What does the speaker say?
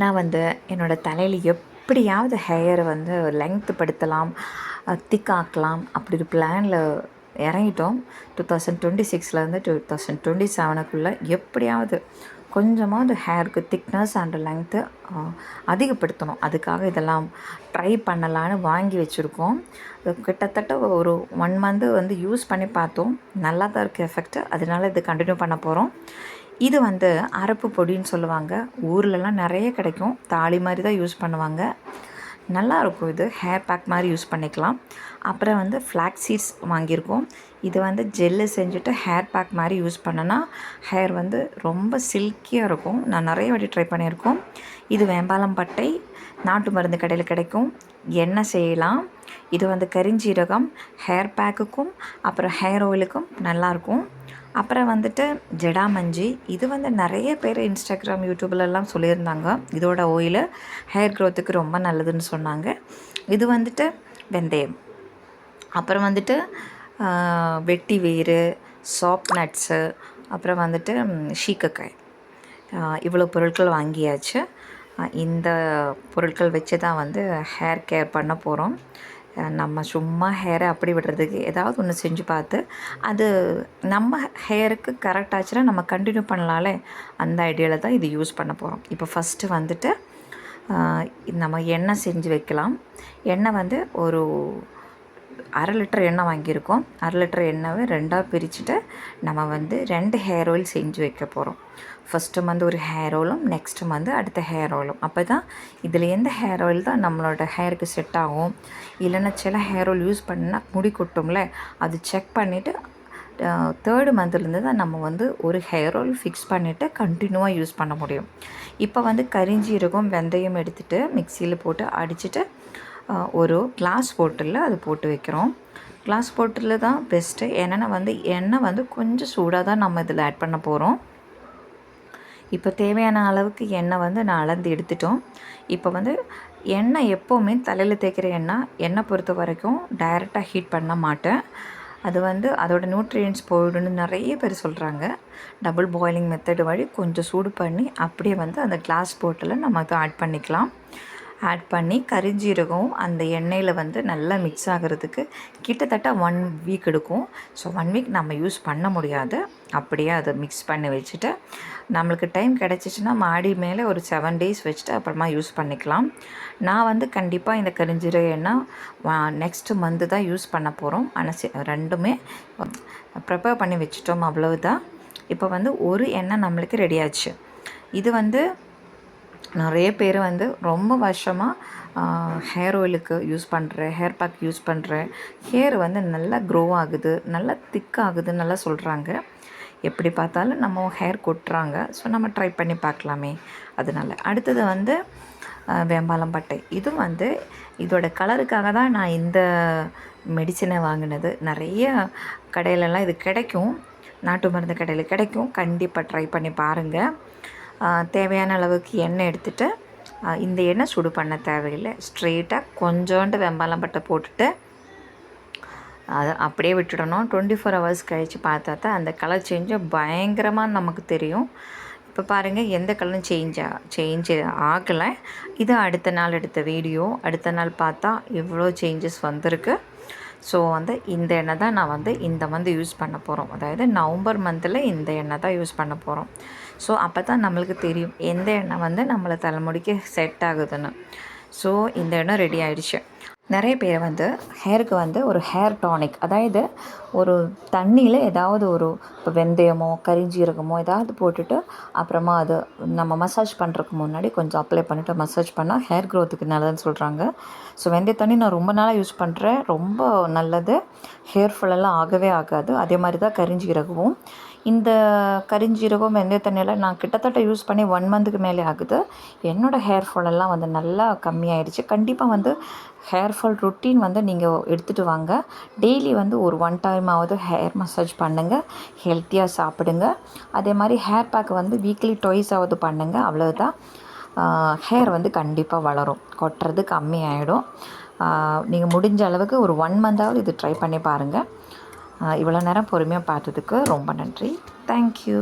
நான் வந்து என்னோடய தலையில் எப்படியாவது ஹேயரை வந்து லெங்க்த்து படுத்தலாம் திக்காக்கலாம் அப்படி ஒரு பிளானில் இறங்கிட்டோம். டூ தௌசண்ட் டுவெண்ட்டி சிக்ஸ்லேருந்து டூ தௌசண்ட் டுவெண்ட்டி செவனுக்குள்ளே எப்படியாவது கொஞ்சமாக அந்த ஹேருக்கு திக்னஸ் அண்ட் லெங்க்த்து அதிகப்படுத்தணும். அதுக்காக இதெல்லாம் ட்ரை பண்ணலான்னு வாங்கி வச்சுருக்கோம். கிட்டத்தட்ட ஒரு ஒன் மந்த்து வந்து யூஸ் பண்ணி பார்த்தோம். நல்லா தான் இருக்குது எஃபெக்ட் அதனால இது கண்டினியூ பண்ண போகிறோம் இது வந்து அரப்பு பொடின்னு சொல்லுவாங்க. ஊர்லலாம் நிறைய கிடைக்கும். தாலி மாதிரி தான் யூஸ் பண்ணுவாங்க. நல்லாயிருக்கும் இது. ஹேர் பேக் மாதிரி யூஸ் பண்ணிக்கலாம். அப்புறம் வந்து ஃப்ளாக் சீட்ஸ் வாங்கியிருக்கோம். இது வந்து ஜெல்லு செஞ்சுட்டு ஹேர் பேக் மாதிரி யூஸ் பண்ணனா ஹேர் வந்து ரொம்ப சில்கியாக இருக்கும். நான் நிறைய வாட்டி ட்ரை பண்ணியிருக்கோம். இது வேம்பாலம் பட்டை நாட்டு மருந்து கடையில் கிடைக்கும். எண்ணெய் செய்யலாம். இது வந்து கரிஞ்சீரகம் ஹேர் பேக்குக்கும் அப்புறம் ஹேர் ஆயிலுக்கும் நல்லாயிருக்கும் அப்புறம் வந்துட்டு ஜடாமஞ்சி இது வந்து நிறைய பேர் இன்ஸ்டாகிராம் யூடியூப்லலாம் சொல்லியிருந்தாங்க. இதோட ஆயில் ஹேர் க்ரோத்துக்கு ரொம்ப நல்லதுன்னு சொன்னாங்க. இது வந்துட்டு வெந்தயம். அப்புறம் வந்துட்டு வெட்டி வேறு சாப் நட்ஸு அப்புறம் வந்துட்டு ஷீக்கக்காய் இவ்வளோ பொருட்கள் வாங்கியாச்சு. இந்த பொருட்கள் வச்சு தான் வந்து ஹேர் கேர் பண்ண போகிறோம் நம்ம சும்மா ஹேரை அப்படி விடுறதுக்கு ஏதாவது ஒன்று செஞ்சு பார்த்து அது நம்ம ஹேருக்கு கரெக்ட் ஆச்சுன்னா நம்ம கண்டினியூ பண்ணலாம்ல? அந்த ஐடியாவில் தான் இது யூஸ் பண்ண போகிறோம் இப்போ ஃபஸ்ட்டு வந்துட்டு நம்ம எண்ணெய் செஞ்சு வைக்கலாம். எண்ணெய் வந்து ஒரு அரை லிட்டர் எண்ணெய் வாங்கியிருக்கோம். அரை லிட்டர் எண்ணெயை ரெண்டாக பிரிச்சுட்டு நம்ம வந்து ரெண்டு ஹேர் ஆயில் செஞ்சு வைக்க போகிறோம் ஃபஸ்ட்டு வந்து ஒரு ஹேர் ஆயிலும் நெக்ஸ்ட் வந்து அடுத்த ஹேர் ஆயிலும் அப்போ தான் இதில் எந்த ஹேர் ஆயில் தான் நம்மளோட ஹேருக்கு செட் ஆகும். இல்லைன்னா சில ஹேர் ஆயில் யூஸ் பண்ணால் முடி கொட்டும்ல. அது செக் பண்ணிவிட்டு தேர்டு மந்த்லேருந்து தான் நம்ம வந்து ஒரு ஹேர் ஆயில் ஃபிக்ஸ் பண்ணிவிட்டு கண்டினியூவாக யூஸ் பண்ண முடியும். இப்போ வந்து கரிஞ்சீரகம் வெந்தயம் எடுத்துகிட்டு மிக்சியில் போட்டு அடிச்சுட்டு ஒரு கிளாஸ் போட்டில் அது போட்டு வைக்கிறோம். கிளாஸ் போட்டில் தான் பெஸ்ட்டு ஏன்னா வந்து எண்ணெய் வந்து கொஞ்சம் சூடாக தான் நம்ம இதில் ஆட் பண்ண போகிறோம் இப்போ தேவையான அளவுக்கு எண்ணெய் வந்து நான் அளந்து எடுத்துட்டோம். இப்போ வந்து எண்ணெய் எப்போவுமே தலையில் தேய்க்கிற எண்ணெய் எண்ணெய் பொறுத்த வரைக்கும் டைரெக்டாக ஹீட் பண்ண மாட்டேன். அது வந்து அதோட நியூட்ரியன்ஸ் போயிடுன்னு நிறைய பேர் சொல்கிறாங்க டபுள் பாயிலிங் மெத்தடு வழி கொஞ்சம் சூடு பண்ணி அப்படியே வந்து அந்த கிளாஸ் போட்டில் நம்ம அதை ஆட் பண்ணிக்கலாம். ஆட் பண்ணி கரிஞ்சீரகம் அந்த எண்ணெயில் வந்து நல்லா மிக்ஸ் ஆகிறதுக்கு கிட்டத்தட்ட ஒன் வீக் எடுக்கும். ஸோ ஒன் வீக் நம்ம யூஸ் பண்ண முடியாது. அப்படியே அதை மிக்ஸ் பண்ணி வச்சுட்டு நம்மளுக்கு டைம் கிடச்சிச்சின்னா மாடி மேலே ஒரு செவன் டேஸ் வச்சுட்டு அப்புறமா யூஸ் பண்ணிக்கலாம். நான் வந்து கண்டிப்பாக இந்த கரிஞ்சீரக எண்ணெய் நெக்ஸ்ட் மந்த்து தான் யூஸ் பண்ண போகிறோம் ஆனால் ரெண்டுமே ப்ரிப்பேர் பண்ணி வச்சுட்டோம் அவ்வளவுதான். இப்போ வந்து ஒரு எண்ணெய் நம்மளுக்கு ரெடி ஆச்சு. இது வந்து நிறைய பேர் வந்து ரொம்ப வருஷமாக ஹேர் ஆயிலுக்கு யூஸ் பண்ணுறேன் ஹேர் பேக் யூஸ் பண்ணுறேன் ஹேர் வந்து நல்லா க்ரோ ஆகுது நல்லா திக் ஆகுதுன்னு நல்லா சொல்கிறாங்க எப்படி பார்த்தாலும் நம்ம ஹேர் கொட்டுறாங்க. ஸோ நம்ம ட்ரை பண்ணி பார்க்கலாமே அதனால. அடுத்தது வந்து வேம்பாலம்பட்டை வேம்பாலம் பட்டை. இது வந்து இதோட கலருக்காக தான் நான் இந்த மெடிசனை வாங்கினது. நிறைய கடையிலலாம் இது கிடைக்கும். நாட்டு மருந்து கடையில் கிடைக்கும். கண்டிப்பாக ட்ரை பண்ணி பாருங்கள் தேவையான அளவுக்கு எண்ணெய் எடுத்துட்டு இந்த எண்ணெய் சுடு பண்ண தேவையில்லை. ஸ்ட்ரெயிட்டாக கொஞ்சோண்டு வெம்பாலம் பட்டை போட்டுட்டு அதை அப்படியே விட்டுடணும். டுவெண்ட்டி ஃபோர் ஹவர்ஸ் கழித்து பார்த்தா தான் அந்த கலர் சேஞ்சு பயங்கரமாக நமக்கு தெரியும். இப்போ பாருங்கள் எந்த கலரும் சேஞ்ச் சேஞ்ச் ஆகலை. இது அடுத்த நாள் எடுத்த வீடியோ அடுத்த நாள் பார்த்தா இவ்வளோ சேஞ்சஸ் வந்திருக்கு. ஸோ வந்து இந்த எண்ணெய் தான் நான் வந்து இந்த மந்த் யூஸ் பண்ண போகிறோம் அதாவது நவம்பர் மந்தில் இந்த எண்ணெய் தான் யூஸ் பண்ண போகிறோம் ஸோ அப்போ தான் நம்மளுக்கு தெரியும் எந்த எண்ணெய் வந்து நம்மளை தலைமுடிக்கு செட் ஆகுதுன்னு. ஸோ இந்த எண்ணெய் ரெடி ஆகிடுச்சு நிறைய பேர் வந்து ஹேருக்கு வந்து ஒரு ஹேர் டானிக் அதாவது ஒரு தண்ணியில் ஏதாவது ஒரு இப்போ வெந்தயமோ கரிஞ்சீரகமோ ஏதாவது போட்டுட்டு அப்புறமா அது நம்ம மசாஜ் பண்ணுறதுக்கு முன்னாடி கொஞ்சம் அப்ளை பண்ணிவிட்டு மசாஜ் பண்ணால் ஹேர் க்ரோத்துக்கு நல்லதுன்னு சொல்கிறாங்க ஸோ வெந்தய தண்ணி நான் ரொம்ப நாளாக யூஸ் பண்ணுறேன் ரொம்ப நல்லது. ஹேர் ஃபுல்லெல்லாம் ஆகவே ஆகாது. அதே மாதிரி தான் கரிஞ்சீரகமும். இந்த கரிஞ்சீரகம் வெந்தய தண்ணியெல்லாம் நான் கிட்டத்தட்ட யூஸ் பண்ணி ஒன் மந்த்துக்கு மேலே ஆகுது. என்னோடய ஹேர் ஃபால் எல்லாம் வந்து நல்லா கம்மியாயிடுச்சு கண்டிப்பாக வந்து ஹேர் ஃபால் ருட்டீன் வந்து நீங்கள் எடுத்துகிட்டு வாங்க. டெய்லி வந்து ஒரு ஒன் டைம் ஹேர் மசாஜ் பண்ணுங்கள் ஹெல்த்தியாக சாப்பிடுங்க. அதே மாதிரி ஹேர் பேக் வந்து வீக்லி டாய்ஸ் ஆகுது பண்ணுங்கள் அவ்வளோதான் ஹேர் வந்து கண்டிப்பாக வளரும். கொட்டுறது கம்மியாயிடும். நீங்கள் முடிஞ்ச அளவுக்கு ஒரு ஒன் மந்தாவது இது ட்ரை பண்ணி பாருங்கள் இவ்வளோ நேரம் பொறுமையாக பார்த்ததுக்கு ரொம்ப நன்றி. தேங்க்யூ